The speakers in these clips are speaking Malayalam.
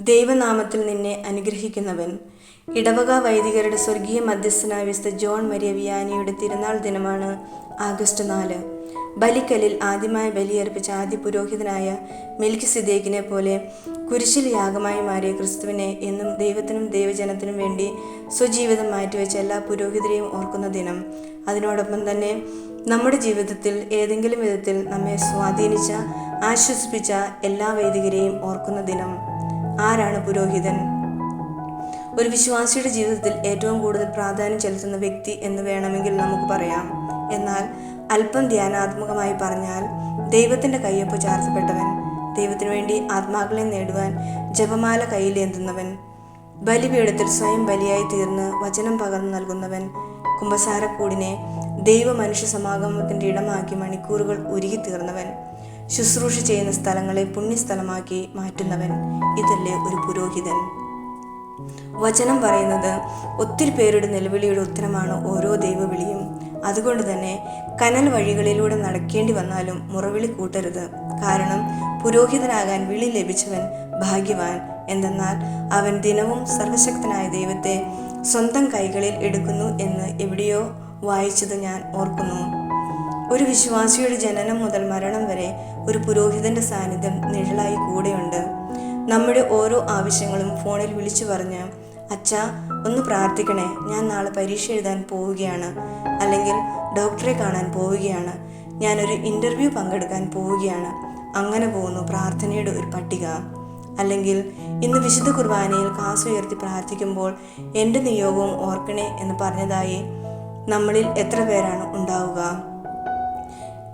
ദൈവനാമത്തിൽ നിന്നെ അനുഗ്രഹിക്കുന്നവൻ. ഇടവക വൈദികരുടെ സ്വർഗീയ മധ്യസ്ഥനായ വിശുദ്ധ ജോൺ മരിയ വിയാനിയുടെ തിരുനാൾ ദിനമാണ് ആഗസ്റ്റ് നാല്. ബലിക്കലിൽ ആദ്യമായി ബലിയർപ്പിച്ച ആദ്യ പുരോഹിതനായ മിൽക്ക് സിദ്ദേഖിനെ പോലെ കുരിശിൽ യാഗമായി മാറിയ ക്രിസ്തുവിനെ എന്നും ദൈവത്തിനും ദൈവജനത്തിനും വേണ്ടി സ്വജീവിതം മാറ്റിവെച്ച എല്ലാ പുരോഹിതരെയും ഓർക്കുന്ന ദിനം. അതിനോടൊപ്പം തന്നെ നമ്മുടെ ജീവിതത്തിൽ ഏതെങ്കിലും വിധത്തിൽ നമ്മെ സ്വാധീനിച്ച ആശ്വസിപ്പിച്ച എല്ലാ വൈദികരെയും ഓർക്കുന്ന ദിനം. ആരാണ് പുരോഹിതൻ? ഒരു വിശ്വാസിയുടെ ജീവിതത്തിൽ ഏറ്റവും കൂടുതൽ പ്രാധാന്യം ചെലുത്തുന്ന വ്യക്തി എന്ന് വേണമെങ്കിൽ നമുക്ക് പറയാം. എന്നാൽ അല്പം ധ്യാനാത്മകമായി പറഞ്ഞാൽ ദൈവത്തിന്റെ കയ്യൊപ്പ് ചാർത്തപ്പെട്ടവൻ ദൈവത്തിനു വേണ്ടി ആത്മാക്കളെ നേടുവാൻ ജപമാല കയ്യിലേന്തുന്നവൻ ബലിപീഠത്തിൽ സ്വയം ബലിയായി തീർന്ന് വചനം പകർന്നു നൽകുന്നവൻ കുംഭസാരക്കൂടിനെ ദൈവ മനുഷ്യ സമാഗമത്തിന്റെ ഇടമാക്കി മണിക്കൂറുകൾ ഉരുകി തീർന്നവൻ ശുശ്രൂഷ ചെയ്യുന്ന സ്ഥലങ്ങളെ പുണ്യസ്ഥലമാക്കി മാറ്റുന്നവൻ ഇതല്ലേ ഒരു പുരോഹിതൻ. വചനം പറയുന്നത് ഒത്തിരി പേരുടെ നിലവിളിയുടെ ഉത്തരമാണ് ഓരോ ദൈവവിളിയും. അതുകൊണ്ട് തന്നെ കനൽ വഴികളിലൂടെ നടക്കേണ്ടി വന്നാലും മുറവിളി കൂട്ടരുത്. കാരണം പുരോഹിതനാകാൻ വിളി ലഭിച്ചവൻ ഭാഗ്യവാൻ. എന്തെന്നാൽ അവൻ ദിനവും സർവശക്തനായ ദൈവത്തെ സ്വന്തം കൈകളിൽ എടുക്കുന്നു എന്ന് എവിടെയോ വായിച്ചത് ഞാൻ ഓർക്കുന്നു. ഒരു വിശ്വാസിയുടെ ജനനം മുതൽ മരണം വരെ ഒരു പുരോഹിതന്റെ സാന്നിധ്യം നിഴലായി കൂടെയുണ്ട്. നമ്മുടെ ഓരോ ആവശ്യങ്ങളും ഫോണിൽ വിളിച്ചു പറഞ്ഞ് അച്ഛ ഒന്ന് പ്രാർത്ഥിക്കണേ ഞാൻ നാളെ പരീക്ഷ എഴുതാൻ പോവുകയാണ്. അല്ലെങ്കിൽ ഡോക്ടറെ കാണാൻ പോവുകയാണ്. ഞാനൊരു ഇന്റർവ്യൂ പങ്കെടുക്കാൻ പോവുകയാണ്. അങ്ങനെ പോകുന്നു പ്രാർത്ഥനയുടെ ഒരു പട്ടിക. അല്ലെങ്കിൽ ഇന്ന് വിശുദ്ധ കുർബാനയിൽ കാസ് ഉയർത്തി പ്രാർത്ഥിക്കുമ്പോൾ എന്റെ നിയോഗവും ഓർക്കണേ എന്ന് പറഞ്ഞതായി നമ്മളിൽ എത്ര പേരാണ് ഉണ്ടാവുക?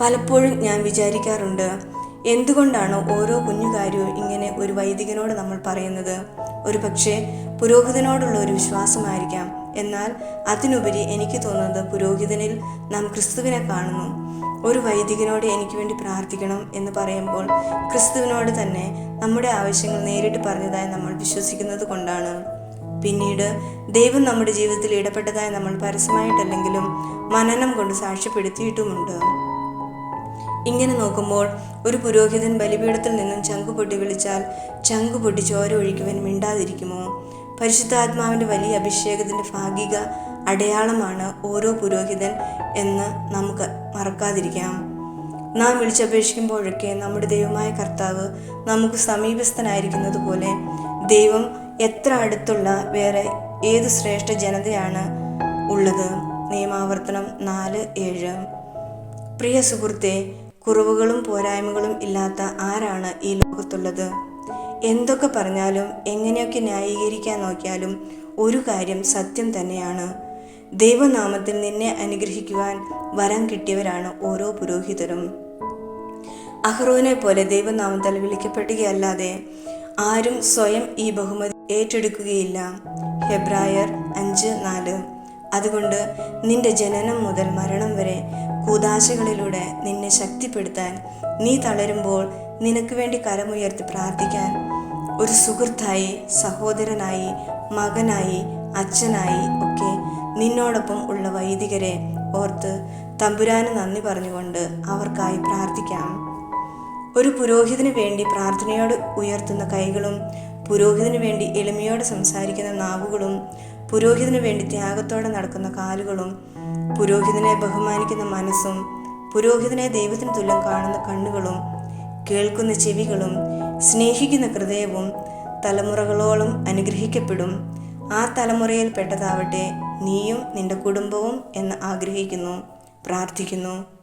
പലപ്പോഴും ഞാൻ വിചാരിക്കാറുണ്ട് എന്തുകൊണ്ടാണ് ഓരോ കുഞ്ഞു കാര്യവും ഇങ്ങനെ ഒരു വൈദികനോട് നമ്മൾ പറയുന്നത്? ഒരു പക്ഷേ പുരോഹിതനോടുള്ള ഒരു വിശ്വാസമായിരിക്കാം. എന്നാൽ അതിനുപരി എനിക്ക് തോന്നുന്നത് പുരോഹിതനിൽ നാം ക്രിസ്തുവിനെ കാണുന്നു. ഒരു വൈദികനോട് എനിക്ക് വേണ്ടി പ്രാർത്ഥിക്കണം എന്ന് പറയുമ്പോൾ ക്രിസ്തുവിനോട് തന്നെ നമ്മുടെ ആവശ്യങ്ങൾ നേരിട്ട് പറഞ്ഞതായി നമ്മൾ വിശ്വസിക്കുന്നത് കൊണ്ടാണ്. പിന്നീട് ദൈവം നമ്മുടെ ജീവിതത്തിൽ ഇടപെട്ടതായി നമ്മൾ പരസ്യമായിട്ടല്ലെങ്കിലും മനനം കൊണ്ട് സാക്ഷ്യപ്പെടുത്തിയിട്ടുമുണ്ട്. ഇങ്ങനെ നോക്കുമ്പോൾ ഒരു പുരോഹിതൻ ബലിപീഠത്തിൽ നിന്നും ചങ്കു പൊട്ടി വിളിച്ചാൽ ചങ്കു പൊട്ടി ചോര ഒഴിക്കുവാൻ മിണ്ടാതിരിക്കുമോ? പരിശുദ്ധാത്മാവിന്റെ വലിയ അഭിഷേകത്തിന്റെ ഭാഗിക അടയാളമാണ് ഓരോ പുരോഹിതൻ എന്ന് നമുക്ക് മറക്കാതിരിക്കാം. നാം വിളിച്ചപേക്ഷിക്കുമ്പോഴൊക്കെ നമ്മുടെ ദൈവമായ കർത്താവ് നമുക്ക് സമീപസ്ഥനായിരിക്കുന്നത് പോലെ ദൈവം എത്ര അടുത്തുള്ള വേറെ ഏത് ശ്രേഷ്ഠ ജനതയാണ് ഉള്ളത്? നിയമാവർത്തനം നാല് ഏഴ്. പ്രിയ സുഹൃത്തെ കുറവുകളും പോരായ്മകളും ഇല്ലാത്ത ആരാണ് ഈ ലോകത്തുള്ളത്? എന്തൊക്കെ പറഞ്ഞാലും എങ്ങനെയൊക്കെ ന്യായീകരിക്കാൻ നോക്കിയാലും ഒരു കാര്യം സത്യം തന്നെയാണ്. ദൈവനാമത്തിൽ നിന്നെ അനുഗ്രഹിക്കുവാൻ വരം കിട്ടിയവരാണ് ഓരോ പുരോഹിതരും. അഹ്റോനെ പോലെ ദൈവനാമത്തിൽ വിളിക്കപ്പെടുകയല്ലാതെ ആരും സ്വയം ഈ ബഹുമതി ഏറ്റെടുക്കുകയില്ല. ഹെബ്രായർ അഞ്ച് നാല്. അതുകൊണ്ട് നിന്റെ ജനനം മുതൽ മരണം വരെ കൂതാശകളിലൂടെ നിന്നെ ശക്തിപ്പെടുത്താൻ നീ തളരുമ്പോൾ നിനക്ക് വേണ്ടി കരമുയർത്തി പ്രാർത്ഥിക്കാൻ ഒരു സുഹൃത്തായി സഹോദരനായി മകനായി അച്ഛനായി ഒക്കെ നിന്നോടൊപ്പം ഉള്ള വൈദികരെ ഓർത്ത് തമ്പുരാന് നന്ദി പറഞ്ഞുകൊണ്ട് അവർക്കായി പ്രാർത്ഥിക്കാം. ഒരു പുരോഹിതന് വേണ്ടി പ്രാർത്ഥനയോട് ഉയർത്തുന്ന കൈകളും പുരോഹിതന് വേണ്ടി എളിമയോടെ സംസാരിക്കുന്ന നാവുകളും പുരോഹിതന് വേണ്ടി ത്യാഗത്തോടെ നടക്കുന്ന കാലുകളും പുരോഹിതനെ ബഹുമാനിക്കുന്ന മനസ്സും പുരോഹിതനെ ദൈവത്തിന് തുല്യം കാണുന്ന കണ്ണുകളും കേൾക്കുന്ന ചെവികളും സ്നേഹിക്കുന്ന ഹൃദയവും തലമുറകളോളം അനുഗ്രഹിക്കപ്പെടും. ആ തലമുറയിൽ പെട്ടതാവട്ടെ നീയും നിന്റെ കുടുംബവും എന്ന് ആഗ്രഹിക്കുന്നു പ്രാർത്ഥിക്കുന്നു.